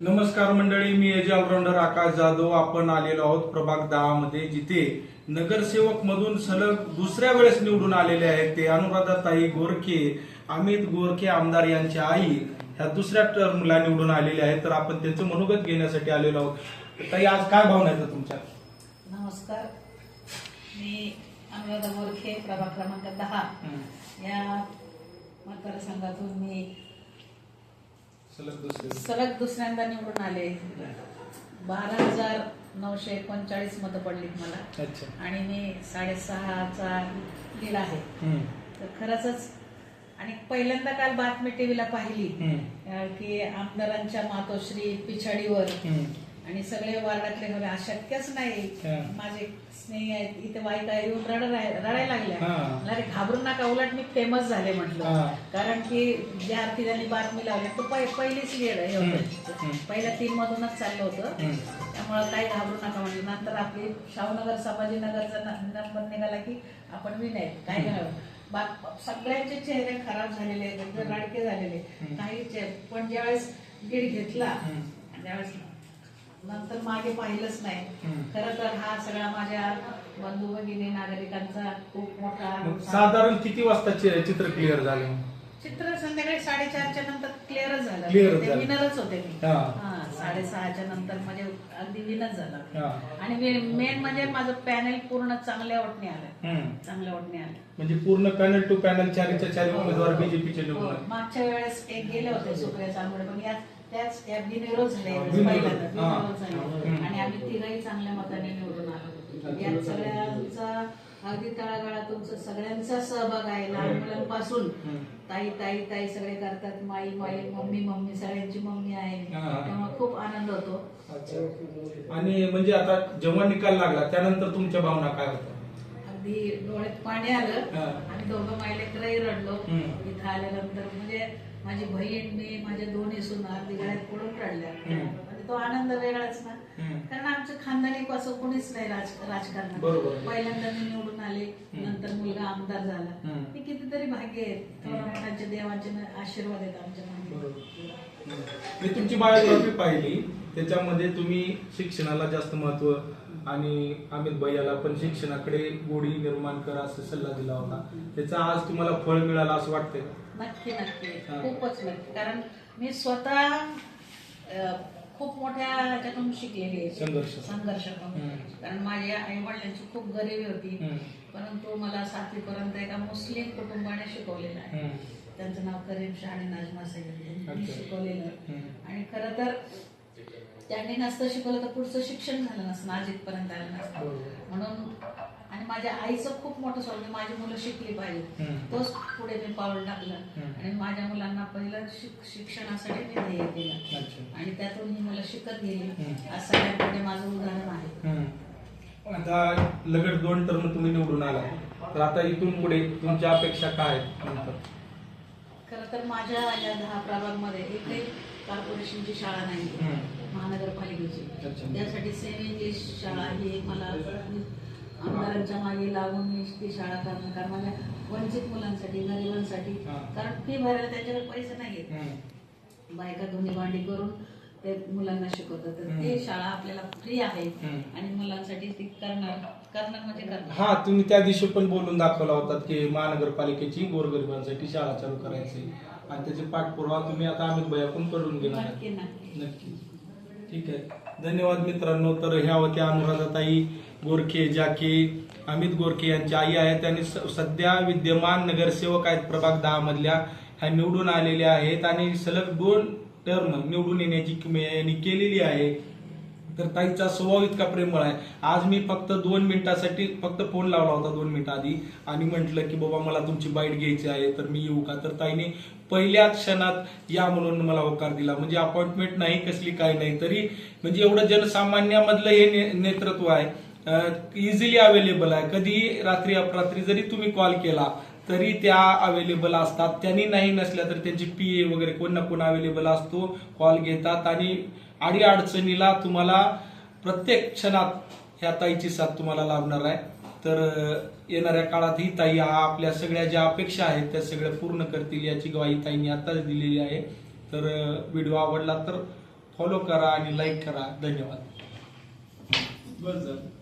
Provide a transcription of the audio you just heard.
नमस्कार मंडळी मी एज ऑलराऊंडर आकाश जाधव. आपण आलेलो आहोत प्रभाग दहा मध्ये जिथे नगरसेवक मधून सलग दुसऱ्या वेळेस निवडून आलेले आहेत ते अनुराधाताई गोरखे अमित गोरखे आमदार यांच्या आई. ह्या दुसऱ्या टर्मला निवडून आलेल्या आहेत. तर आपण त्यांचं मनोगत घेण्यासाठी आलेलो आहोत. ताई आज काय भावना आहेत तुमच्या? नमस्कार. मी अनुराधा गोरखे प्रभाग क्रमांक दहा. या मतदारसंघातून मी सलग दुसऱ्यांदा निवडून आले. बारा हजार नऊशे एकोणचाळीस मतं पडलीत मला. अच्छा. आणि मी साडेसहाचा लीड आहे. तर खरंच आणि पहिल्यांदा काल बातमी टीव्हीला पाहिली की आमदारांच्या मातोश्री पिछाडीवर. आणि सगळे वार्डातले हवे अशक्यच नाही. माझे स्नेही आहेत इथे बायका येऊन रड रडायला लागल्या. मला अरे घाबरू नका उलट मी फेमस झाले म्हटलं. कारण की ज्या अर्थी त्यांनी बातमी लावली तो पहि- पहिलीच लीड हे. होतं पहिल्या तीन मधूनच चाललं होतं. त्यामुळे काही घाबरू नका म्हणजे नंतर आपली शाहूनगर संभाजीनगरचा नंबर निघाला की आपण विन आहेत काय घालव बा- सगळ्यांचे चेहरे खराब झालेले आहेत राडके झालेले. काही पण ज्यावेळेस लीड घेतला. त्यावेळेस नंतर मागे पाहिलंच नाही. खरं तर हा सगळा माझ्या बंधू भगिनी नागरिकांचा खूप मोठा साधारण किती वाजता चित्र क्लिअर झालं चित्र संध्याकाळी साडेचारच्या नंतर क्लिअरच झालं. विनरच होते मी हा. हा साडेसहाच्या नंतर म्हणजे अगदी विनच झालं हा. आणि मेन म्हणजे माझं पॅनल पूर्ण चांगल्या ओटने आलं. चांगल्या ओटने आलं म्हणजे पूर्ण पॅनल टू पॅनल चारीच्या चारी उमेदवार बीजेपीचे निवडून हो, आले. मागच्या वेळेस एक गेले होते सुप्रिया चांदोडे पण या त्याच या बिनविरोध. पहिल्यांदा. आणि आम्ही तिघही चांगल्या मताने निवडून आलो. यात सगळ्यांचा अगदी तळागाळातून सगळ्यांचा सहभाग आहे लहान मुलांपासून. ताई ताई ताई सगळे करतात माई माई मम्मी मम्मी सगळ्यांची मम्मी आहे. तेव्हा खूप आनंद होतो. आणि म्हणजे आता जेव्हा निकाल लागला त्यानंतर तुमच्या भावना काय होत्या अगदी डोळ्यात पाणी आलं. आणि दोघं मायलेकरही रडलो. इथं आल्यानंतर म्हणजे माझी बहीण मी माझे दोन्ही सुना अगदी गळ्यात पडून हम्म. म्हणजे तो आनंद वेगळाच ना. कारण आमचं खानदानी असं कोणीच नाही राज राजकारणात बरोबर. पहिल्यांदा मी निवडून आले. नंतर मुलगा आमदार झाला. हे कितीतरी भाग्य आहेत मोठ्यांचे देवाचे आशीर्वाद आहेत आमच्या मी तुमची बायोग्राफी पाहिली त्याच्यामध्ये तुम्ही शिक्षणाला जास्त महत्त्व आणि अमित भैयाला पण शिक्षणाकडे गोडी निर्माण करा असं सल्ला दिला होता त्याचा आज तुम्हाला फळ मिळालं असं वाटतंय का? नक्की नक्की हा. खूपच नक्की कारण मी स्वतः अ, खूप मोठ्या ह्याच्यातून शिकलेली आहे संघर्ष. संघर्ष करून. हम्म. कारण माझ्या आई वडिलांची खूप गरिबी होती हम्म. परंतु मला सातवी पर्यंत एका मुस्लिम कुटुंबाने शिकवलेलं आहे हम्म. त्यांचं नाव करीम शाह आणि नाजमा सय्यद यांनी अच्छा. शिकवलेलं. हम्म. आणि खरं तर त्यांनी नसतं शिकवलं तर पुढचं शिक्षण झालं नसतं आज इथपर्यंत आलं नसतं बरोबर. म्हणून माझ्या आईचं खूप मोठं स्वप्न माझी मुलं शिकली पाहिजे. तोच पुढे मी पाऊल टाकलं. आणि माझ्या मुलांना पहिलं शिक- शिक्षणासाठी मी ध्येय दिलं अच्छा. आणि त्यातून ही मुलं शिकत गेली. आज सगळ्यांकडे माझं उदाहरण आहे. आता लगट दोन टर्म तुम्ही निवडून आला तर आता इथून पुढे तुमच्या अपेक्षा काय खरं तर माझ्या या दहा प्रभागमध्ये एकही कॉर्पोरेशनची शाळा नाही. महानगरपालिकेची. त्यासाठी सेमी इंग्लिश शाळा ही मला आमदारांच्या मागे लागून ती शाळा करणं कारण माझ्या वंचित मुलांसाठी गरिबांसाठी. कारण फी भरायला त्यांच्याकडे पैसे नाही. बायका धुणी भांडी करून ते मुलांना शिकवतात तर. ती शाळा आपल्याला फ्री आहे. आणि मुलांसाठी ती करणार करणार म्हणजे करणार हा तुम्ही त्या दिवशी पण बोलून दाखवला होतात की महानगरपालिकेची गोरगरिबांसाठी शाळा चालू करायची आणि त्याचे पाठपुरावा तुम्ही आता अमित भैया पण करून घेणार नक्की ठीक आहे. धन्यवाद मित्रांनो. तर ह्या होत्या अनुराधाताई गोरखे ज्या की अमित गोरखे यांच्या आई आहेत त्यांनी स- सध्या विद्यमान नगरसेवक आहेत प्रभाग दहा मधल्या. ह्या निवडून आलेल्या आहेत आणि सलग दोन टर्म निवडून येण्याची किम- यांनी केलेली आहे. तर ताईचा स्वभाव इतका प्रेमळ आहे. आज मी फक्त दोन मिनिटासाठी फक्त फोन लावला होता दोन मिनिटं आधी आणि म्हटलं की बाबा मला तुमची बाईट घ्यायची आहे तर मी येऊ का? तर ताईने पहिल्या क्षणात या म्हणून मला होकार दिला. म्हणजे अपॉइंटमेंट नाही कसली काय नाही तरी म्हणजे एवढं जनसामान्यामधलं हे ने- नेतृत्व आहे. इझिली अवेलेबल आहे. कधी रात्री अपरात्री जरी तुम्ही कॉल केला तरी त्या अवेलेबल असतात. त्यांनी नाही नसल्या तर त्यांची पी ए वगैरे कोण ना कोण अवेलेबल असतो. कॉल घेतात आणि आडी अडचणीला तुम्हाला प्रत्येक क्षणात ह्या ताईची साथ तुम्हाला लाभणार आहे. तर येणाऱ्या काळात ही ताई हा आपल्या सगळ्या ज्या अपेक्षा आहेत त्या सगळ्या पूर्ण करतील याची ग्वाही ताईंनी आताच दिलेली आहे. तर व्हिडिओ आवडला तर फॉलो करा आणि लाईक करा. धन्यवाद. बरं झालं